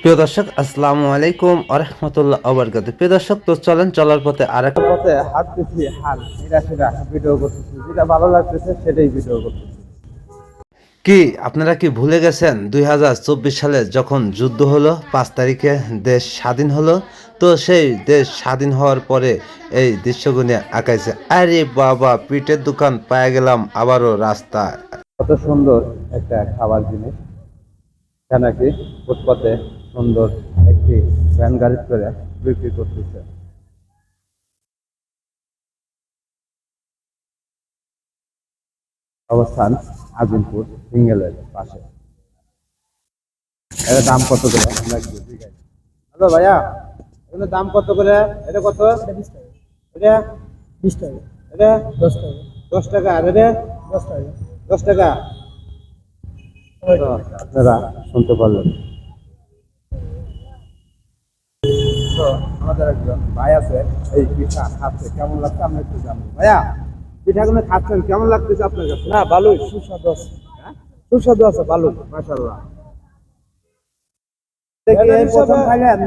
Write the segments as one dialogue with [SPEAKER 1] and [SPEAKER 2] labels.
[SPEAKER 1] প্রিয় দর্শক আসসালামু আলাইকুম আরহামতুল্লাহ প্রিয় দর্শক তো চলেন চলার পথে আরেক
[SPEAKER 2] পথে হাঁটতেছি হাল এটা সেটা ভিডিও করতেছি। যেটা ভালো লাগতেছে সেটাই ভিডিও করতেছি।
[SPEAKER 1] কি আপনারা কি ভুলে গেছেন? দুই হাজার চব্বিশ সালে যখন যুদ্ধ হলো পাঁচ তারিখে দেশ স্বাধীন হলো তো সেই দেশ স্বাধীন হওয়ার পরে এই দৃশ্যগুলি আঁকাইছে। আরে বাবা পিঠের দোকান পায়ে গেলাম আবারও রাস্তা
[SPEAKER 2] কত সুন্দর একটা খাবার জিনিস। নাকি ফুটপাতে সুন্দর একটি ভ্যান গাড়ি করে বিক্রি করতেছে। অবস্থান আজিমপুর সিঙ্গেলের পাশে। এর দাম কত করে? আমরা একটু হ্যালো ভাইয়া এগুলোর দাম কত করে? এটা কত? এটা?
[SPEAKER 3] বিশ টাকা।
[SPEAKER 2] এটা?
[SPEAKER 3] দশ টাকা।
[SPEAKER 2] দশ টাকা। আর এটা?
[SPEAKER 3] দশ টাকা।
[SPEAKER 2] দশ টাকা? আপনারা শুনতে পারলেন। আমাদের একজন ভাই আছে এই পিঠা খাচ্ছে কেমন লাগছে আমরা একটু জানব। ভাইয়া পিঠাগুলো খাচ্ছেন কেমন লাগতেছে আপনার কাছে?
[SPEAKER 3] না ভালোই সুস্বাদু আছে।
[SPEAKER 2] হ্যাঁ?
[SPEAKER 3] সুস্বাদু আছে ভালো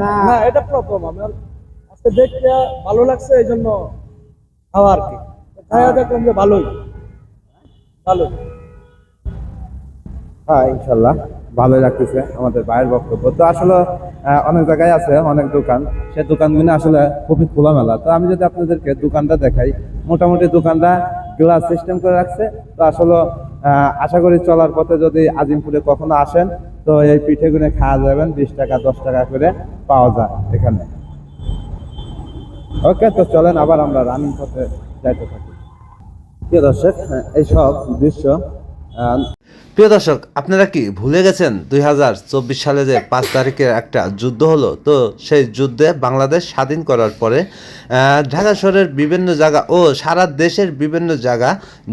[SPEAKER 2] না।
[SPEAKER 3] এটা প্রথম। আমার আজকে দেখতে ভালো লাগছে এই জন্য খাওয়া আর কি। খাওয়া দেখলাম যে ভালোই। ভালো
[SPEAKER 2] হ্যাঁ ইনশাল্লাহ। ভালোই লাগতেছে আমাদের ভাইয়ের বক্তব্য। তো আসলে অনেক জায়গায় আছে, অনেক দোকান। সে দোকানগুলো আসলে খুবই খোলামেলা। তো আমি যদি আপনাদেরকে দোকানটা দেখাই, মোটামুটি দোকানটা গ্লাস সিস্টেম করে রাখছে। তো আসলে আশা করি চলার পথে যদি আজিমপুরে কখনো আসেন, তো এই পিঠেগুলো খাওয়া যাবেন, বিশ টাকা, দশ টাকা করে পাওয়া যায় এখানে। ওকে, তো চলেন, আবার আমরা রানিং পথে যাইতে থাকি। প্রিয় দর্শক এইসব দৃশ্য
[SPEAKER 1] প্রিয় দর্শক, আপনারা কি ভুলে গেছেন দুই সালে যে পাঁচ তারিখে একটা যুদ্ধ হলো? তো সেই যুদ্ধে বাংলাদেশ স্বাধীন করার পরে ঢাকা শহরের বিভিন্ন জায়গা ও সারা দেশের বিভিন্ন জায়গা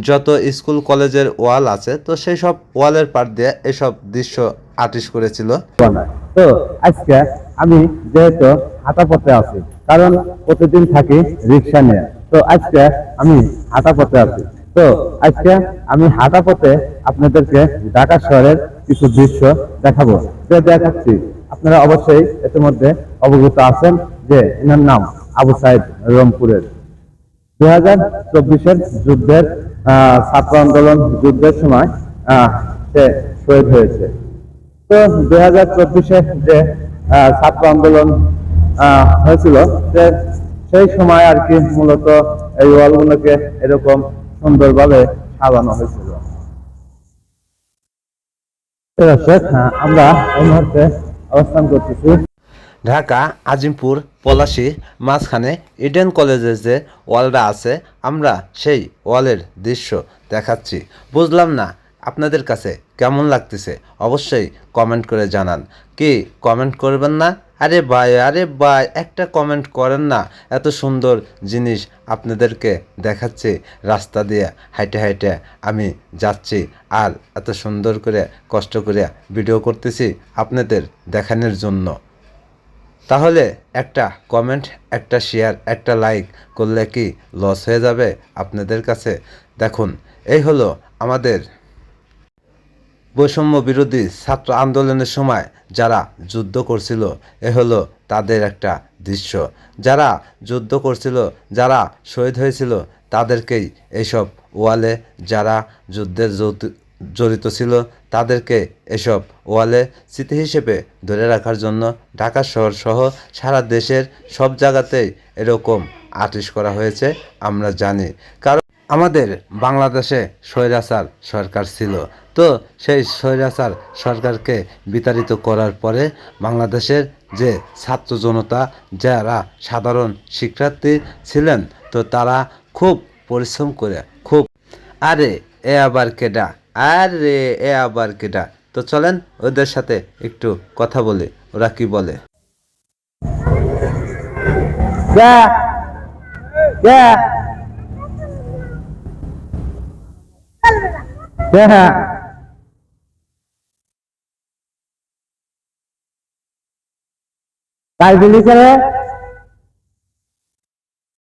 [SPEAKER 1] যত স্কুল, কলেজের ওয়াল আছে, তো সেই সব ওয়ালের পার দিয়ে এসব দৃশ্য আর্টিস্ট করেছিল।
[SPEAKER 2] তো আজকে আমি যেহেতু হাঁটা পথে আছি, কারণ প্রতিদিন থাকি রিক্সা নিয়ে, তো আজকে আমি হাঁটা পথে আছি। তো আজকে আমি হাঁটা পথে আপনাদেরকে ঢাকা শহরের কিছু দৃশ্য দেখাবো। যে দেখাচ্ছি আপনারা অবশ্যই ইতিমধ্যে অবগত আছেন যে এনার নাম আবু সাইদ রংপুরের। দুই হাজার চব্বিশের যুদ্ধের ছাত্র আন্দোলন যুদ্ধের সময় সে শহীদ হয়েছে। তো দুই হাজার চব্বিশে যে ছাত্র আন্দোলন হয়েছিল যে সেই সময় আর কি মূলত এই ওয়ালগুলোকে এরকম সুন্দরভাবে সাজানো হয়েছিল। আহ, আমরা অবস্থান করতেছি।
[SPEAKER 1] ঢাকা আজিমপুর পলাশি মাঝখানে ইডেন কলেজের যে ওয়ালটা আছে আমরা সেই ওয়ালের দৃশ্য দেখাচ্ছি। বুঝলাম না আপনাদের কাছে কেমন লাগতেছে? অবশ্যই কমেন্ট করে জানান। কি কমেন্ট করবেন না? আরে ভাই আরে ভাই, একটা কমেন্ট করেন না। এত সুন্দর জিনিস আপনাদেরকে দেখাচ্ছি রাস্তা দিয়ে, হাইটে হাইটে আমি যাচ্ছি আর এত সুন্দর করে, কষ্ট করে ভিডিও করতেছি আপনাদের দেখানোর জন্য। তাহলে একটা কমেন্ট একটা শেয়ার একটা লাইক করলে কি লস হয়ে যাবে আপনাদের কাছে? দেখুন, এই হলো আমাদের বৈষম্য বিরোধী ছাত্র আন্দোলনের সময় যারা যুদ্ধ করছিল, এ হলো তাদের একটা দৃশ্য। যারা যুদ্ধ করছিল, যারা শহীদ হয়েছিল, তাদেরকেই এইসব ওয়ালে যারা যুদ্ধের জড়িত ছিল, তাদেরকে এসব ওয়ালে স্মৃতি হিসেবে ধরে রাখার জন্য ঢাকা শহর সহ সারা দেশের সব জায়গাতেই এরকম আর্টিস্ট করা হয়েছে, আমরা জানি। কারণ আমাদের বাংলাদেশে স্বৈরাচার সরকার ছিল। তো সেই স্বৈরাচার সরকারকে বিতাড়িত করার পরে বাংলাদেশের যে ছাত্র জনতা, যারা সাধারণ শিক্ষার্থী ছিলেন, তো তারা খুব পরিশ্রম করে, খুব আরে এ আবার কেডা, আরে এ আবার কেডা। তো চলেন ওদের সাথে একটু কথা বলি, ওরা কি বলে?
[SPEAKER 2] তাই বলি করে